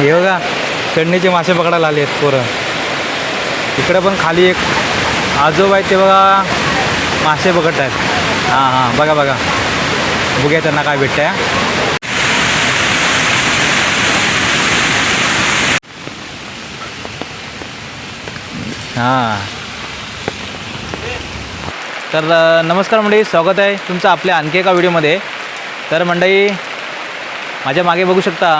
हे बघा चढणीचे मासे पकडायला आले आहेत पोरं. इकडं पण खाली एक आजोबा आहेत ते बघा मासे पकडत आहेत हां हां बघा बघा. बघूया त्यांना काय भेटतंय हां. तर नमस्कार मंडळी स्वागत आहे तुमचं आपल्या आणखी एका व्हिडिओमध्ये. तर मंडळी माझ्या मागे बघू शकता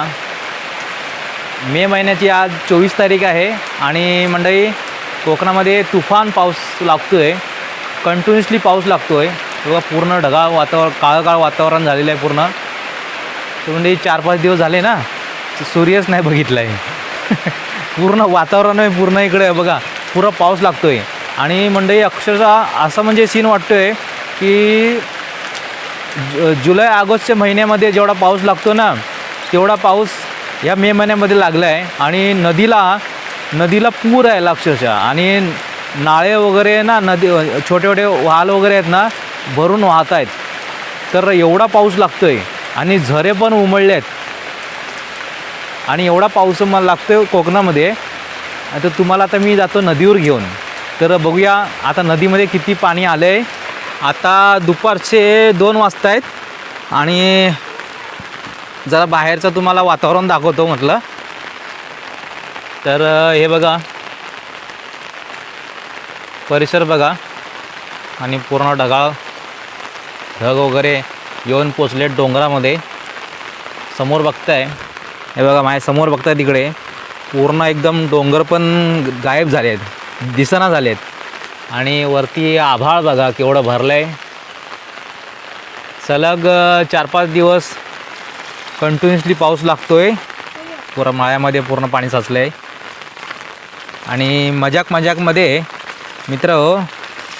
मे महिन्याची आज चोवीस तारीख आहे आणि मंडळी कोकणामध्ये तुफान पाऊस लागतो आहे कंटिन्युअसली पाऊस लागतो आहे बघा पूर्ण ढगाळ वातावरण काळं काळ वातावरण झालेलं आहे पूर्ण. तर म्हणजे चार पाच दिवस झाले ना सूर्यच नाही बघितला आहे पूर्ण वातावरण आहे पूर्ण इकडे बघा. पुरा पाऊस लागतो आहे आणि मंडळी अक्षरशः असं म्हणजे सीन वाटतो आहे की जुलै ऑगस्टच्या महिन्यामध्ये जेवढा पाऊस लागतो ना तेवढा पाऊस या मे महिन्यामध्ये लागलं आहे आणि नदीला नदीला पूर आहे अक्षरशः. आणि नाळे वगैरे ना नदी छोटे छोटे वाल वगैरे आहेत ना भरून वाहत आहेत तर एवढा पाऊस लागतो आहे आणि झरे पण उमळले आहेत आणि एवढा पाऊस मला लागतो आहे कोकणामध्ये. आता तुम्हाला आता मी जातो नदीवर घेऊन. तर बघूया आता नदीमध्ये किती पाणी आलं आहे आता दुपारचे दोन वाजता आहेत आणि जरा बाहेरचं तुम्हाला वातावरण दाखवतो म्हटलं. तर हे बघा. परिसर बघा. आणि पूर्ण ढगाळ ढग वगैरे येऊन पोचले डोंगरामध्ये. समोर बघताय. हे बघा माझ्यासमोर बघताय तिकडे. पूर्ण एकदम डोंगर पण गायब झाले आहेत. दिसना झाले आहेत. आणि वरती आभाळ बघा केवढं भरलं आहे सलग चार पाच दिवस कंटिन्युअसली पाऊस लागतो आहे पुरा माळ्यामध्ये पूर्ण पाणी साचलं आहे आणि मजाक मजाकमध्ये मित्र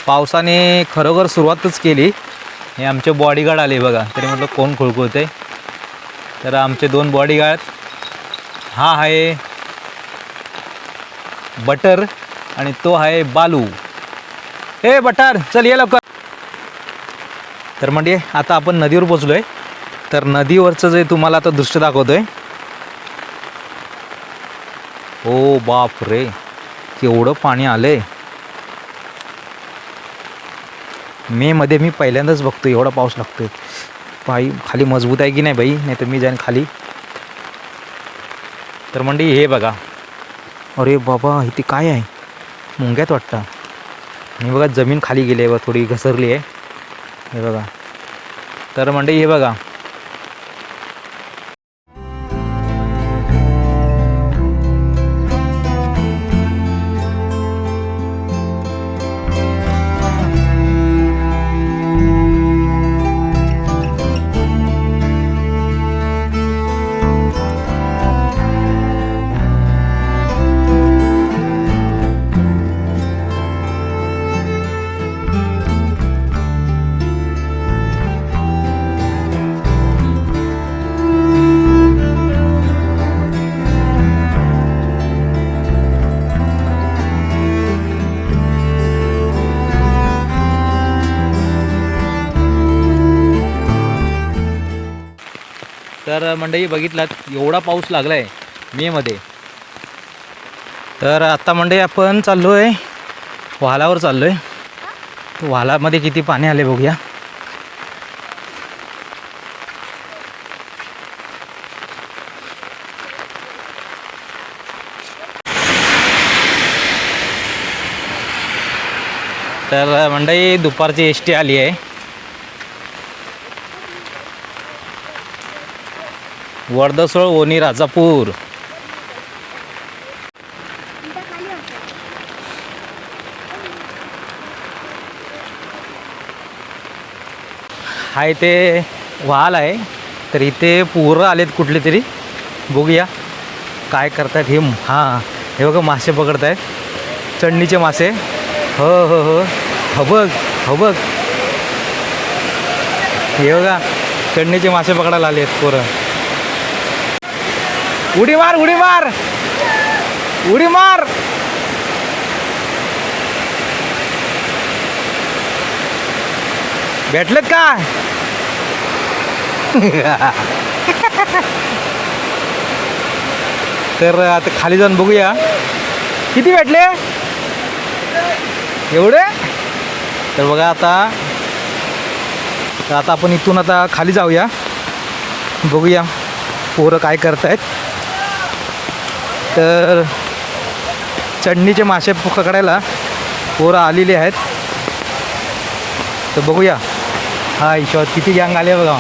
पावसाने खरोखर सुरुवातच केली. हे आमचे बॉडीगार्ड आले बघा. तरी म्हटलं कोण खुळखुळते तर आमचे दोन बॉडीगार्ड हा आहे बटर आणि तो आहे बालू. ए बटर चल ये लवकर. तर म्हणजे आता आपण नदीवर पोचलो आहे तर नदीवरचं जे तुम्हाला आता दृश्य दाखवतो आहे ओ बाप रे केवढं पाणी आलं आहे मेमध्ये मी पहिल्यांदाच बघतो एवढा पाऊस लागतोय. पायी खाली मजबूत आहे की नाही बाई? नाही तर मी जाईन खाली. तर मंडी हे बघा. अरे बाबा इथे काय आहे? मुंग्यात वाटतं. आणि बघा जमीन खाली गेली आहे बघा थोडी घसरली आहे. हे बघा. तर म्हणजे हे बघा. तर मंडळी बघितलात एवढा पाऊस लागला आहे मेमध्ये तर आता मंडळी आपण चाललो आहे वालावर चाललो आहे वालामध्ये किती पाणी आले बघूया. तर मंडळी दुपारची एस टी आली आहे. वर्धसोळ ओनी राजापूर. हा इथे वाल आहे. तर इथे पोरं आलेत कुठले तरी. बघूया काय करतायत हे. हां हे बघा मासे पकडत आहेत चढणीचे मासे. हो हो हो. हो बघ हो बघ. हे बघा चढणीचे मासे पकडायला आले आहेत पोरं. उडी मार उडी मार उडी मार भेटलेत का? तर आता खाली जाऊन बघूया. किती भेटले? एवढे? तर बघा आता. तर आता आपण इथून आता खाली जाऊया. बघूया पोरं काय करतायत. तर चढणीचे मासे पकडायला पोरं आलेली आहेत. तर बघूया. हा ईश्वर किती गँग आले बघा.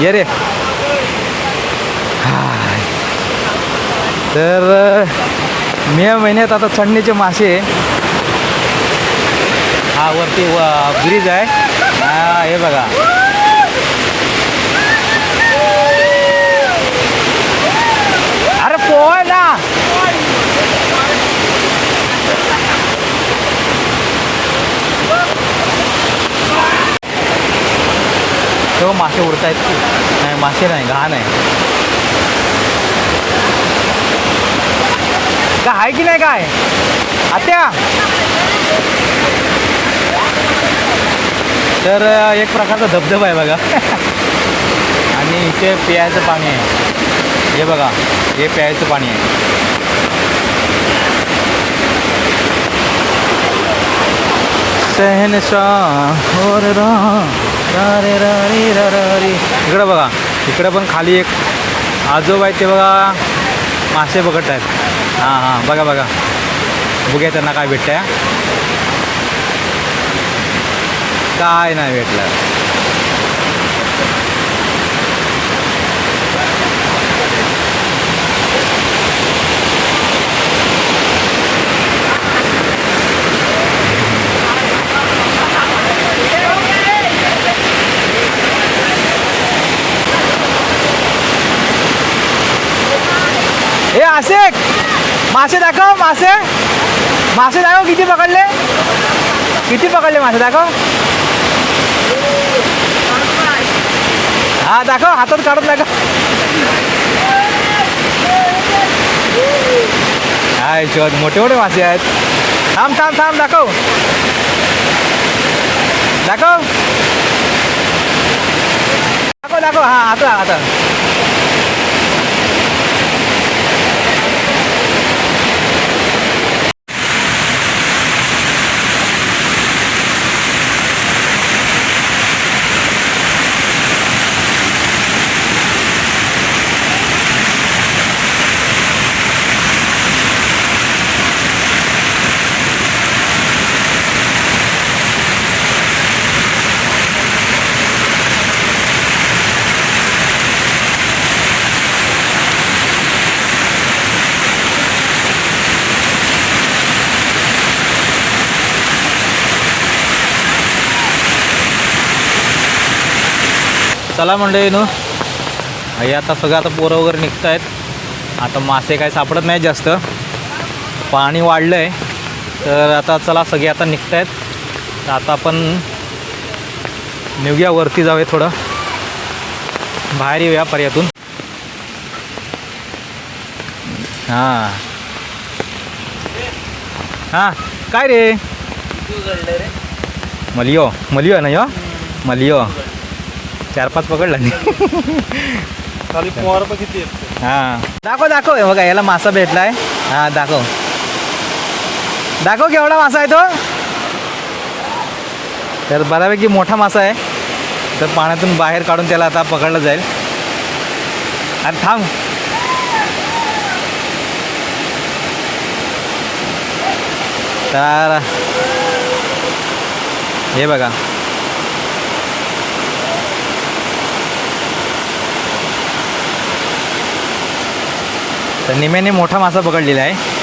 ये रे. तर मे महिन्यात आता चढणीचे मासे हा वरती ब्रिज आहे. हा हे बघा. अरे पोय ना. तो मासे उडतायत. नाही मासे नाही घाण आहे. का आहे की नाही काय? आत्या? तर एक प्रकारचा धबधबा आहे बघा. आणि इथे प्यायचं पाणी आहे. हे बघा हे प्यायचं पाणी आहे. शहनशाह हो इकडं बघा इकडं पण खाली एक आजोबा आहेत ते बघा मासे बघत आहेत हां हां बघा बघा. बघूया त्यांना काय भेटतंय काय नाही भेटलं. ए असे मासे दाखव मासे. मासे दाखव किती पकडले? किती पकडले मासे दाखव? हा दाखव हातात काढून दाखव. काय शोध मोठे मोठे मासे आहेत. थांब थांब थांब दाखव. दाखव. दाखव दाखव. हा आता आता चला मंडळीनो हे आता सगळं आता पोरं वगैरे निघत आहेत आता मासे काय सापडत नाही जास्त. पाणी वाढलं आहे तर आता चला सगळे आता निघत आहेत तर आता आपण निघूया वरती जाऊया थोडं. बाहेर येऊया पर्यातून. हां. हां. काय रे? मलियो. मलियो ना यो? मलियो. चार पाच पकडला नाही. खाली पोहार पण किती आहेत? हां. दाखव दाखव. हे बघा याला मासा भेटलाय. हां दाखव. दाखव केवढा मासा आहे तो. तर बऱ्यापैकी मोठा मासा आहे. तर पाण्यातून बाहेर काढून त्याला आता पकडलं जाईल. अरे थांब. तर हे बघा. तर निम्याने मोठा मासा पकडलेला आहे.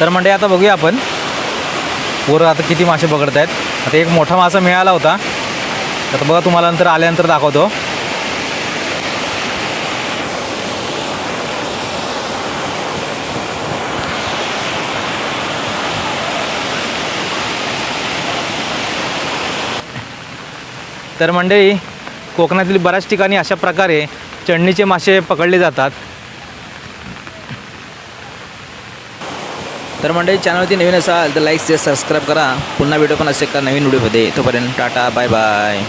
तर म्हणजे आता बघूया आपण. पोरं आता किती मासे पकडत आहेत आता एक मोठा मासा मिळाला होता. तर बघा तुम्हाला नंतर आल्यानंतर दाखवतो. तर मंडळी कोकणातील बऱ्याच ठिकाणी अशा प्रकारे चढणीचे मासे पकडले जातात. तर मंडळी चॅनलवरती नवीन असाल तर लाईक शेअर सबस्क्राईब करा. पुन्हा व्हिडिओ पण असेल का नवीन व्हिडिओमध्ये तोपर्यंत टाटा बाय बाय